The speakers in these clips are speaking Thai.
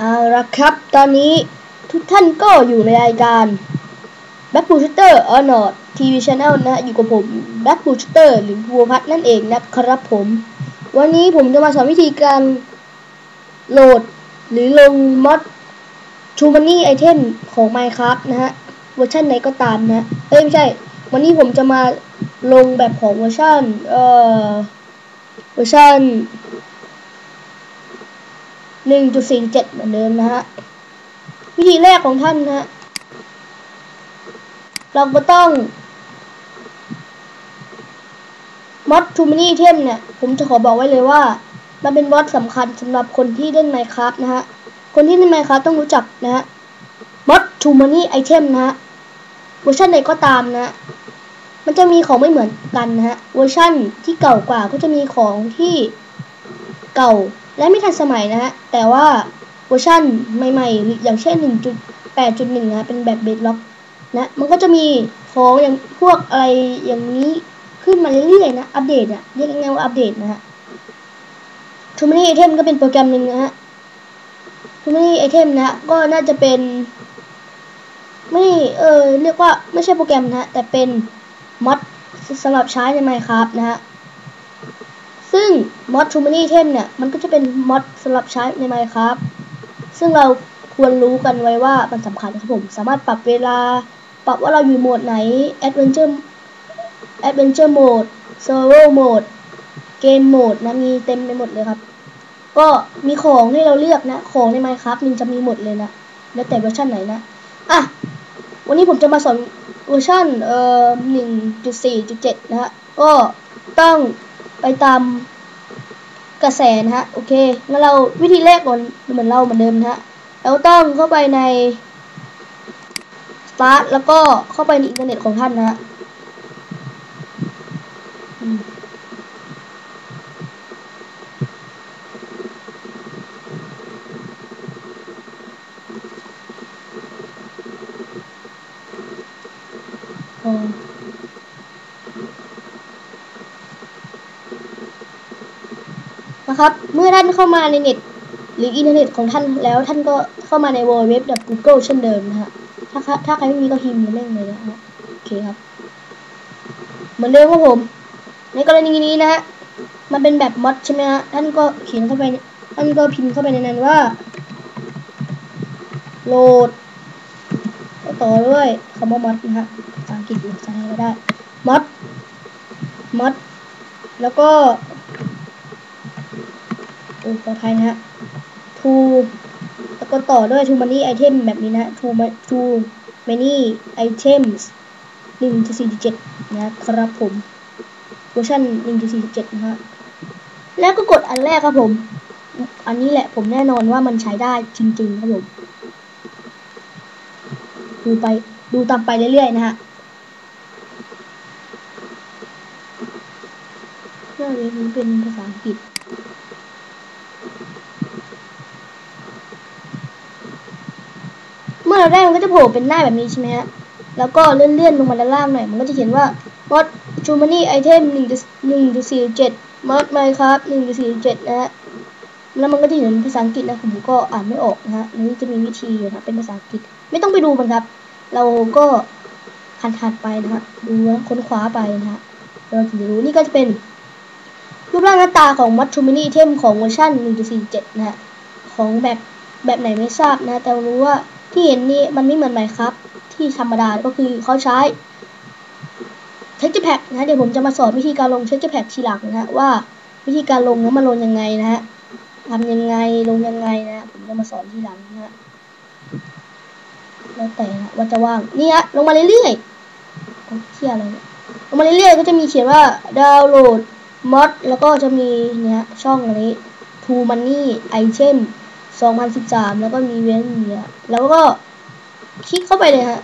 เอาละครับ ตอนนี้ทุกท่านก็อยู่ในรายการ Back p u s h e r o n o r TV Channel นะฮะ อยู่กับผม Back p u s h e r หรือบัวพัฒนั่นเองนะครับผม วันนี้ผมจะมาสอนวิธีการโหลดหรือลงมอด True Money Item ของ Minecraft นะฮะ เวอร์ชันไหนก็ตามนะ เอ้ย ไม่ใช่ วันนี้ผมจะมาลงแบบของเวอร์ชันเอ่อ เวอร์ชัน หนึ่งจุดสี่เจ็ดเหมือนเดิมนะฮะ วิธีแรกของท่านนะฮะ เราก็ต้องมอดทูมินี่เทมเนี่ย ผมจะขอบอกไว้เลยว่า มันเป็นมอดสำคัญสำหรับคนที่เล่นไมค์ครับนะฮะ คนที่เล่นไมค์ครับต้องรู้จักนะฮะมอดทูมินี่ไอเทมนะฮะ เวอร์ชันไหนก็ตามนะ มันจะมีของไม่เหมือนกันนะฮะ เวอร์ชันที่เก่ากว่าก็จะมีของที่เก่า และไม่ทันสมัยนะฮะ แต่ว่าเวอร์ชันใหม่ๆ อย่างเช่น 1.8.1 นะเป็นแบบเบดล็อกนะมันก็จะมีของอย่างพวกอะไรอย่างนี้ขึ้นมาเรื่อยๆนะ อัปเดตอะเรียกง่ายๆว่าอัปเดตนะฮะ t o o Many Item ก็เป็นโปรแกรมหนึ่งนะฮะ t o o Many Item นะก็น่าจะเป็น ไม่เออเรียกว่าไม่ใช่โปรแกรมนะ แต่เป็นมอดสำหรับใช้ใน Minecraft นะฮะ ซึ่งมอด t ูมานี่เทมเนี่ย มันก็จะเป็นมอดสำหรับใช้ใน Minecraft ซึ่งเราควรรู้กันไว้ว่ามันสำคัญครับผม สามารถปรับเวลา ปรับว่าเราอยู่โหมดไหน Adventure Adventure Mode Survival Mode เกมโหมดนะ มีเต็มไปหมดเลยครับ ก็มีของให้เราเลือกนะ ของใน Minecraft มันจะมีหมดเลยนะ แล้วแต่เวอร์ชันไหนนะ อะ วันนี้ผมจะมาสอนเวอร์ชันเอ่อหนึ่งจุดสี่จุดเจ็ดนะฮะ ก็ต้อง ไปตามกระแสนะฮะโอเคงั้นเราวิธีแรกก่อนเหมือนเราเหมือนเดิมนะฮะเราต้องเข้าไปใน Start แล้วก็เข้าไปในอินเทอร์เน็ตของท่านนะฮะ นะครับ เมื่อท่านเข้ามาในเน็ต หรืออินเทอร์เน็ตของท่านแล้วท่านก็เข้ามาใน www.google เช่นเดิมนะฮะถ้าถ้าใครไม่มีก็พิมพ์เล่นเลยนะฮะโอเคครับ เหมือนเดิมครับผม ในกรณีนี้นะฮะมันเป็นแบบมอดใช่ไหมฮะท่านก็เขียนเข้าไปท่านก็พิมพ์เข้าไปในนั้นว่าโหลดต่อด้วยคำว่ามอดนะฮะภาษาอังกฤษหรือภาษาไทยก็ได้มอดมอดแล้วก็ อ้ขออภัยนะฮะ to แล้วก็ต่อด้วย too many item แบบนี้นะ too too many items 1.47นะครับผมเวอร์ชัน1.47นะฮะแล้วก็กดอันแรกครับผม อันนี้แหละผมแน่นอนว่ามันใช้ได้จริงๆครับผม ดูไปดูตามไปเรื่อยๆนะฮะเรื่องนี้เป็นภาษาอังกฤษ เราได้มันก็จะโผล่เป็นหน้าแบบนี้ใช่ไหมฮะแล้วก็เลื่อนๆลงมาด้านล่างหน่อย มันก็จะเขียนว่า mod t r u m o n y item 1.1.47 mod minecraft 1.47นะฮะแล้วมันก็จะเขียนภาษาอังกฤษนะผมก็อ่านไม่ออกนะฮะนี่จะมีวิธีนะเป็นภาษาอังกฤษ ไม่ต้องไปดูมันครับ เราก็หันๆไปนะฮะดูค้นคว้าไปนะฮะเราถึงจะรู้นี่ก็จะเป็นรูปร่างหน้าตาของ mod t r u m o n y item ของเวอร์ชัน1.47 นะฮะของแบบแบบไหนไม่ทราบนะแต่รู้ว่า ที่เห็นนี่มันไม่เหมือนไหมครับ ที่ธรรมดาก็คือเขาใช้เท็กเจอร์แพ็กนะเดี๋ยวผมจะมาสอนวิธีการลงเท็กเจอร์แพ็กทีหลังนะฮะว่าวิธีการลงแล้วมาลงยังไงนะฮะทำยังไงลงยังไงนะผมจะมาสอนทีหลังนะฮะแล้วแต่นะว่าจะว่างนี่ฮะลงมาเรื่อยๆเที่ยอะไรเนี่ยลงมาเรื่อยๆก็จะมีเขียนว่าดาวน์โหลดมอดแล้วก็จะมีเนี่ยช่องนี้ To Money Item 2013 แล้วก็มีเว้นเนี่ยแล้วก็คลิกเข้าไปเลยฮะ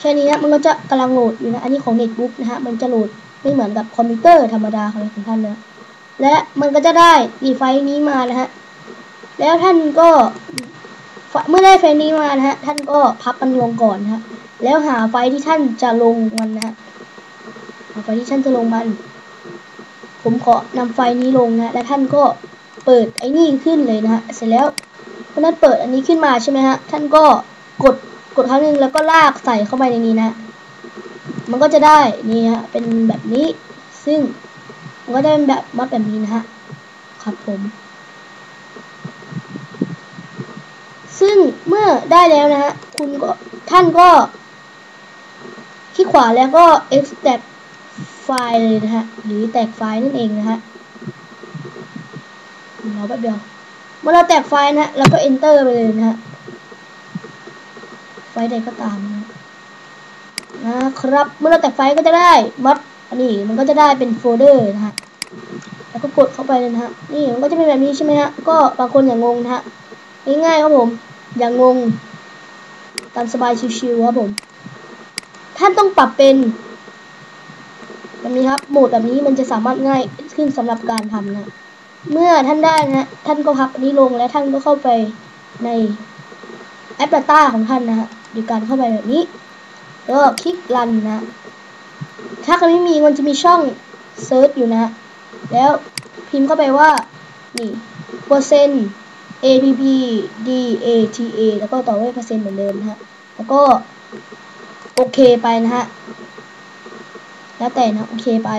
แค่นี้นะมันก็จะกำลังโหลดอยู่นะ อันนี้ของเน็ตบุ๊กนะฮะ มันจะโหลดไม่เหมือนกับคอมพิวเตอร์ธรรมดาของท่านนะ และมันก็จะได้ดีไฟนี้มานะฮะ แล้วท่านก็เมื่อได้ไฟนี้มานะฮะ ท่านก็พับมันลงก่อนนะฮะ แล้วหาไฟที่ท่านจะลงมันนะฮะ หาไฟที่ท่านจะลงมัน ผมขอนำไฟล์นี้ลงนะ และท่านก็เปิดไอ้นี่ขึ้นเลยนะฮะ เสร็จแล้วพอท่านเปิดอันนี้ขึ้นมาใช่ไหมฮะ ท่านก็กดกดครั้งหนึ่งแล้วก็ลากใส่เข้าไปในนี้นะ มันก็จะได้นี่ฮะ เป็นแบบนี้ ซึ่งมันก็จะเป็นแบบมัดแบบนี้นะฮะ ครับผม ซึ่งเมื่อได้แล้วนะฮะ คุณก็ท่านก็คลิกขวาแล้วก็ extract ไฟล์เลยนะฮะ หรือแตกไฟล์นั่นเองนะฮะรอแป๊บเดียวเมื่อเราแตกไฟล์นะฮะเราก็ enter ไปเลยนะฮะ ไฟล์ใดก็ตามนะนะครับ เมื่อเราแตกไฟล์ก็จะได้มัดอันนี้มันก็จะได้เป็นโฟลเดอร์นะฮะ แล้วก็กดเข้าไปเลยนะฮะ นี่มันก็จะเป็นแบบนี้ใช่ไหมฮะ ก็บางคนอย่างงงนะฮะ ง่ายๆครับผม อย่างงง ตามสบายชิวๆครับผม ท่านต้องปรับเป็น แบบนี้ครับโหมดแบบนี้มันจะสามารถง่ายขึ้นสำหรับการทำนะ เมื่อท่านได้นะท่านก็พับอันนี้ลงและท่านก็เข้าไปในแอป Data ของท่านนะฮะโดยการเข้าไปแบบนี้ แล้วก็คลิกรันนะ ถ้าใครไม่มีมันจะมีช่องเซิร์ชอยู่นะแล้วพิมพ์เข้าไปว่านี่เปอร์เซ็นต์ app data แล้วก็ต่อด้วยเปอร์เซ็นต์เหมือนเดิมนะฮะ แล้วก็โอเคไปนะฮะ แล้วแต่นะ โอเคไป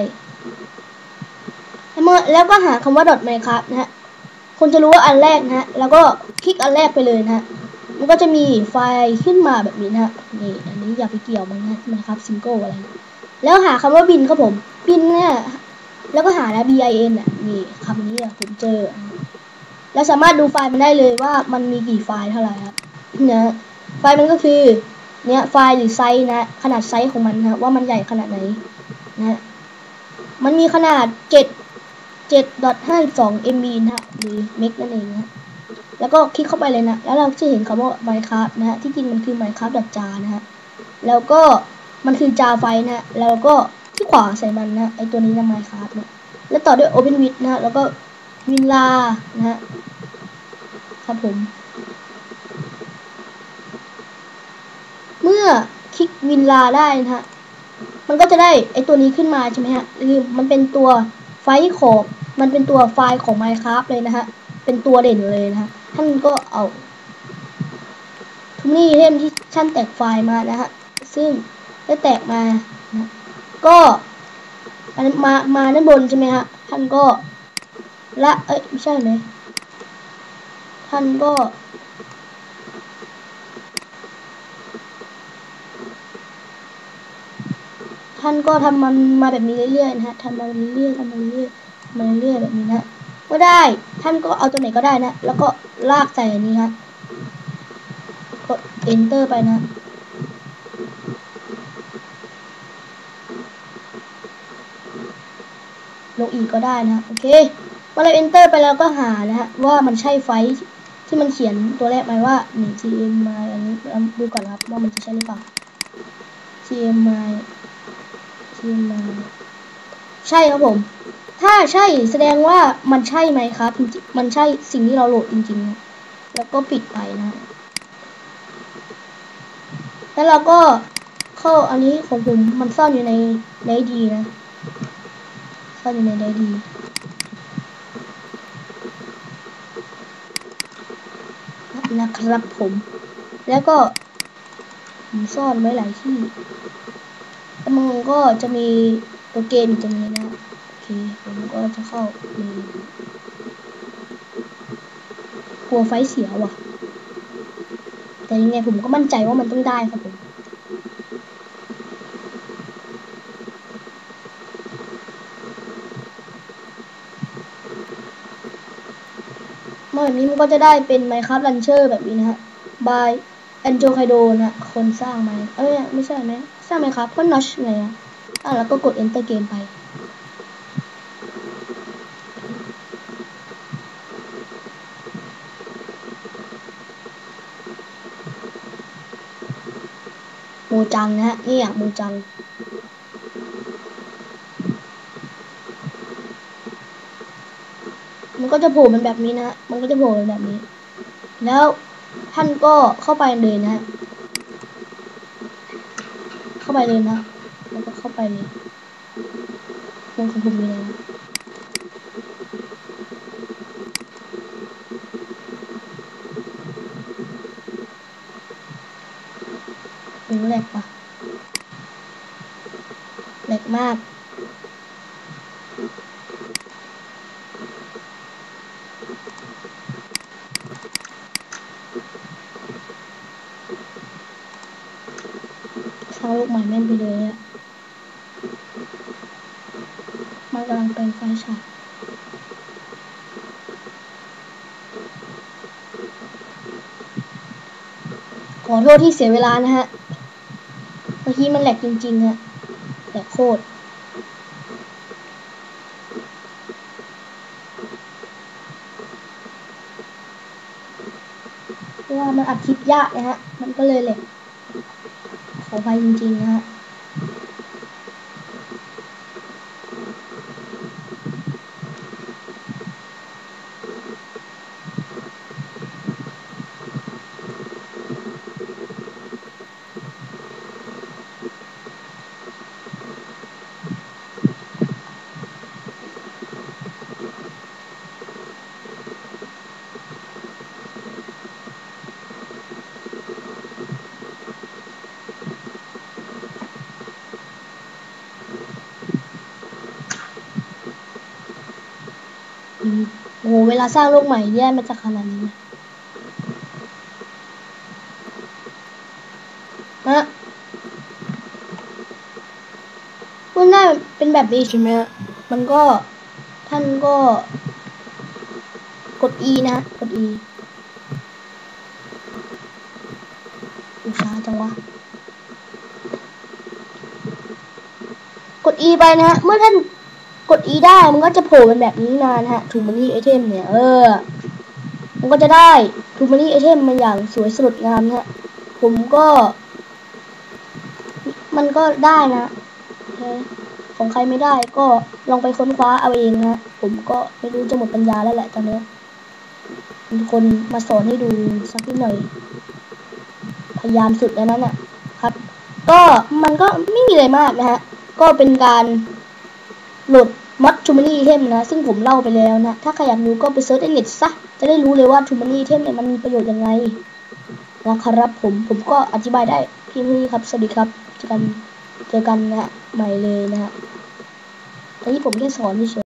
แล้วเมื่อแล้วก็หาคำว่า dot minecraft นะฮะคุณจะรู้ว่าอันแรกนะฮะ แล้วก็คลิกอันแรกไปเลยนะฮะ มันก็จะมีไฟล์ขึ้นมาแบบนี้นะฮะ นี่ อันนี้อย่าไปเกี่ยวมันนะ minecraft single อะไร แล้วหาคำว่าบินครับผม บินเนี่ย แล้วก็หาแล้ว bin อะนี่คำนี้อะผมเจอ แล้วสามารถดูไฟล์มันได้เลยว่ามันมีกี่ไฟล์เท่าไหร่ครับนะไฟล์มันก็คือ เนี่ยไฟล์หรือไซส์นะ ขนาดไซส์ของมันนะว่ามันใหญ่ขนาดไหน นะมันมีขนาด 7 7.52 MB นะฮะหรือเมกนั่นเองนะแล้วก็คลิกเข้าไปเลยนะ แล้วเราจะเห็นคำว่า Minecraft นะฮะ ที่จริงมันคือ Minecraft ดับจานะฮะ แล้วก็มันคือจาไฟนะฮะแล้วก็ที่ขวาใส่มันนะไอตัวนี้นะ Minecraft เนี่ยแล้วต่อด้วย Open with นะฮะแล้วก็วินลานะฮะ ครับผม เมื่อคลิกวินลาได้นะฮะ มันก็จะได้ไอตัวนี้ขึ้นมาใช่ไหมฮะคือมันเป็นตัวไฟล์ของมันเป็นตัวไฟล์ของ Minecraft เลยนะฮะ เป็นตัวเด่นเลยนะฮะ ท่านก็เอาทุนี่เล่มที่ท่านแตกไฟล์มานะฮะ ซึ่งได้แตกมานะก็มา มาด้านบนใช่ไหมฮะ ท่านก็ละ เอ้ย ไม่ใช่ไหมท่านก็ ท่านก็ทำมันมาแบบนี้เรื่อยๆนะฮะทำมาเรื่อยๆทำมาเรื่อยๆมาเรื่อยๆแบบนี้นะก็ได้ ท่านก็เอาตัวไหนก็ได้นะ แล้วก็ลากใส่อันนี้ฮะกด enter ไปนะลงอีกก็ได้นะ โอเคพอเรา enter ไปแล้วก็หานะฮะว่ามันใช่ไฟที่มันเขียนตัวแรกไหมว่านี่ gmi อันนี้ดูก่อนครับว่ามันจะใช่หรือเปล่า gmi gmi ใช่ครับผม ถ้าใช่แสดงว่ามันใช่ไหมครับมันใช่สิ่งที่เราโหลดจริงๆ แล้วก็ปิดไปนะ แล้วเราก็เข้าอันนี้ของผมมันซ่อนอยู่ในในดีนะ ซ่อนอยู่ในไดดีนะครับผม แล้วก็ผมซ่อนไว้หลายที่ แล้วมันก็จะมีตัวเกมตรงนี้นะโอเคผมก็จะเข้าในกลัวไฟเสียว่ะ แต่ยังไงผมก็มั่นใจว่ามันต้องได้ครับผมมาแบบนี้มันก็จะได้เป็น Minecraft Launcher แบบนี้นะฮะ by Angel Kaido นะ คนสร้างไหมเอ้ย ไม่ใช่ไหม สร้างไหมครับก็ Notch ไงอะอะแล้วก็กด Enter Game ไป โมจังนะฮะนี่อะโมจังมันก็จะโผล่เป็นแบบนี้นะ มันก็จะโผล่เป็นแบบนี้ แล้วท่านก็เข้าไปเลยนะ เข้าไปเลยนะ แล้วก็เข้าไปเลยเองของผมเลยนะหนูแหลกปะแหลกมาก สร้างโลกใหม่แม่นไปเลยอะมันกำลังเป็นไฟฉายขอโทษที่เสียเวลานะฮะเมื่อกี้มันแหลกจริงๆฮะแหลกโคตรเพราะว่ามันอัดคลิปยากนะฮะ มันก็เลยแหลก ขอไปจริงๆนะฮะ อืมโอ้โห เวลาสร้างโลกใหม่เนี่มันจะขนาดนี้ไหมฮะพูดง่าเป็นแบบนี้ใช่ไหมฮะมันก็ท่านก็ กด E นะ กด E อุช้าจังวะ กด E ไปนะฮะเมื่อท่าน กด E ได้มันก็จะโผล่เป็นแบบนี้มานะฮะทูมานี่ไอเทมเนี่ยเออ มันก็จะได้ทูมานี่ไอเทมมันอย่างสวยสดงามนะฮะผมก็ มันก็ได้นะของใครไม่ได้ก็ลองไปค้นคว้าเอาเองนะผมก็ไม่รู้จะหมดปัญญาแล้วแหละตอนนี้มีคนมาสอนให้ดูสักนิดหน่อย พยายามสุดแล้วนั้นอะครับ ก็มันก็ไม่มีอะไรมากนะฮะ ก็เป็นการ โหลดมัดทูมานี่เทมนะ ซึ่งผมเล่าไปแล้วนะ ถ้าใครอยากรู้ก็ไปเซิร์ชในเน็ตซะ จะได้รู้เลยว่าทูมานี่เทมเนี่ยมันมีประโยชน์ยังไงนะครับผม ผมก็อธิบายได้เพียงเท่านี้ครับ สวัสดีครับ เจอกัน เจอกันนะฮะใหม่เลยนะฮะตอนนี้ผมแค่สอนเฉย